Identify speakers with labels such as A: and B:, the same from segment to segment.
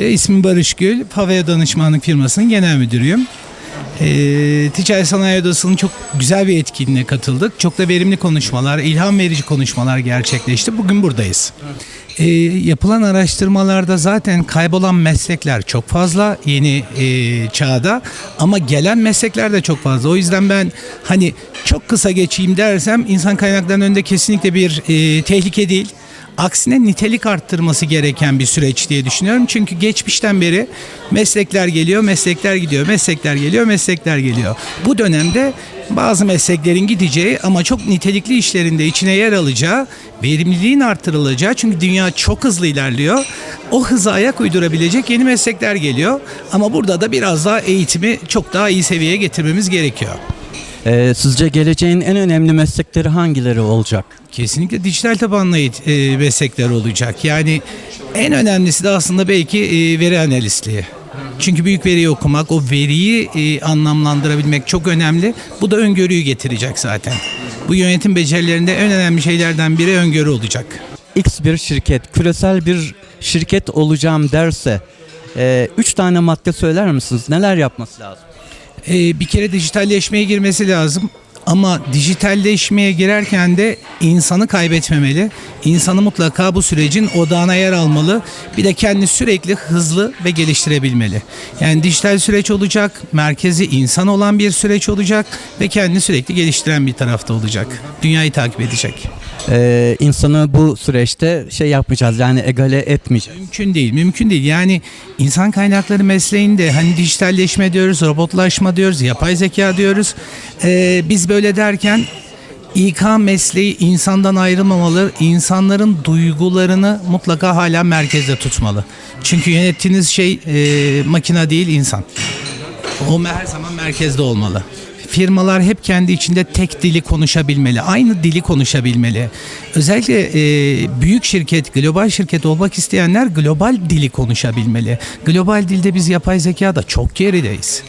A: E, İsmim Barış Gül, Pavea Danışmanlık firmasının genel müdürüyüm. E, Ticaret Sanayi Odası'nın çok güzel bir etkinliğine katıldık. Çok da verimli konuşmalar, ilham verici konuşmalar gerçekleşti. Bugün buradayız. E, yapılan araştırmalarda zaten kaybolan meslekler çok fazla yeni e, çağda ama gelen meslekler de çok fazla. O yüzden ben hani çok kısa geçeyim dersem insan kaynaklarının önünde kesinlikle bir e, tehlike değil. Aksine nitelik arttırması gereken bir süreç diye düşünüyorum. Çünkü geçmişten beri meslekler geliyor, meslekler gidiyor, meslekler geliyor, meslekler geliyor. Bu dönemde bazı mesleklerin gideceği ama çok nitelikli işlerinde içine yer alacağı, verimliliğin artırılacağı çünkü dünya çok hızlı ilerliyor. O hıza ayak uydurabilecek yeni meslekler geliyor. Ama burada da biraz daha eğitimi çok daha iyi seviyeye getirmemiz gerekiyor.
B: Ee, sizce geleceğin en önemli meslekleri hangileri olacak?
A: Kesinlikle dijital tabanlı eğit- e, meslekler olacak. Yani en önemlisi de aslında belki e, veri analistliği. Çünkü büyük veriyi okumak, o veriyi e, anlamlandırabilmek çok önemli. Bu da öngörüyü getirecek zaten. Bu yönetim becerilerinde en önemli şeylerden biri öngörü olacak.
B: X bir şirket, küresel bir şirket olacağım derse, e, üç tane madde söyler misiniz? Neler yapması lazım?
A: Ee, bir kere dijitalleşmeye girmesi lazım. Ama dijitalleşmeye girerken de insanı kaybetmemeli. İnsanı mutlaka bu sürecin odağına yer almalı. Bir de kendini sürekli hızlı ve geliştirebilmeli. Yani dijital süreç olacak, merkezi insan olan bir süreç olacak ve kendini sürekli geliştiren bir tarafta olacak. Dünyayı takip edecek.
B: Ee, insanı bu süreçte şey yapmayacağız yani egale etmeyeceğiz.
A: Mümkün değil, mümkün değil. Yani insan kaynakları mesleğinde hani dijitalleşme diyoruz, robotlaşma diyoruz, yapay zeka diyoruz. Ee, biz böyle derken İK mesleği insandan ayrılmamalı, insanların duygularını mutlaka hala merkezde tutmalı. Çünkü yönettiğiniz şey e, makine değil insan. O her zaman merkezde olmalı. Firmalar hep kendi içinde tek dili konuşabilmeli. Aynı dili konuşabilmeli. Özellikle e, büyük şirket, global şirket olmak isteyenler global dili konuşabilmeli. Global dilde biz yapay zekada çok gerideyiz.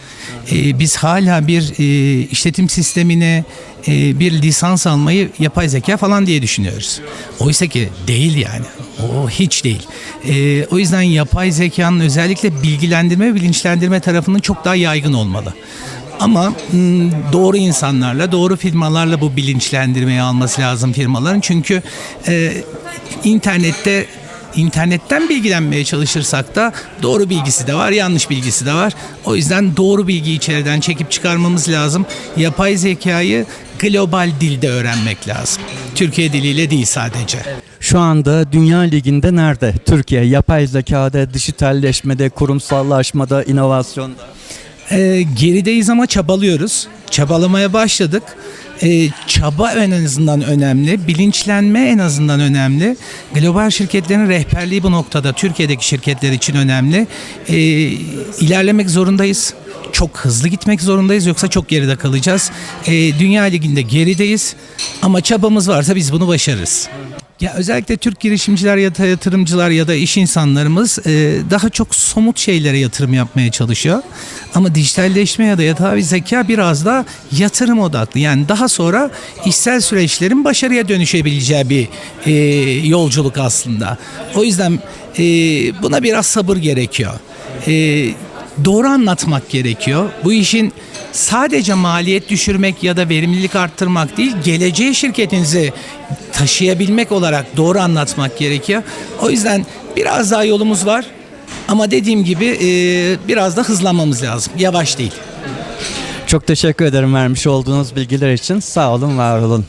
A: E, biz hala bir e, işletim sistemine e, bir lisans almayı yapay zeka falan diye düşünüyoruz. Oysa ki değil yani. O hiç değil. E, o yüzden yapay zekanın özellikle bilgilendirme bilinçlendirme tarafının çok daha yaygın olmalı. Ama mm, doğru insanlarla, doğru firmalarla bu bilinçlendirmeyi alması lazım firmaların. Çünkü e, internette internetten bilgilenmeye çalışırsak da doğru bilgisi de var, yanlış bilgisi de var. O yüzden doğru bilgiyi içeriden çekip çıkarmamız lazım. Yapay zekayı global dilde öğrenmek lazım. Türkiye diliyle değil sadece.
B: Şu anda Dünya Ligi'nde nerede? Türkiye yapay zekada, dijitalleşmede, kurumsallaşmada, inovasyonda.
A: Ee, gerideyiz ama çabalıyoruz. Çabalamaya başladık. Ee, çaba en azından önemli. Bilinçlenme en azından önemli. Global şirketlerin rehberliği bu noktada Türkiye'deki şirketler için önemli. Ee, ilerlemek zorundayız. Çok hızlı gitmek zorundayız yoksa çok geride kalacağız. Ee, Dünya Ligi'nde gerideyiz ama çabamız varsa biz bunu başarırız. Ya özellikle Türk girişimciler ya da yatırımcılar ya da iş insanlarımız e, daha çok somut şeylere yatırım yapmaya çalışıyor. Ama dijitalleşme ya da yapay zeka biraz da yatırım odaklı. Yani daha sonra işsel süreçlerin başarıya dönüşebileceği bir e, yolculuk aslında. O yüzden e, buna biraz sabır gerekiyor. E, doğru anlatmak gerekiyor. Bu işin sadece maliyet düşürmek ya da verimlilik arttırmak değil, geleceği şirketinizi taşıyabilmek olarak doğru anlatmak gerekiyor. O yüzden biraz daha yolumuz var. Ama dediğim gibi e, biraz da hızlanmamız lazım. Yavaş değil.
B: Çok teşekkür ederim vermiş olduğunuz bilgiler için. Sağ olun, var olun.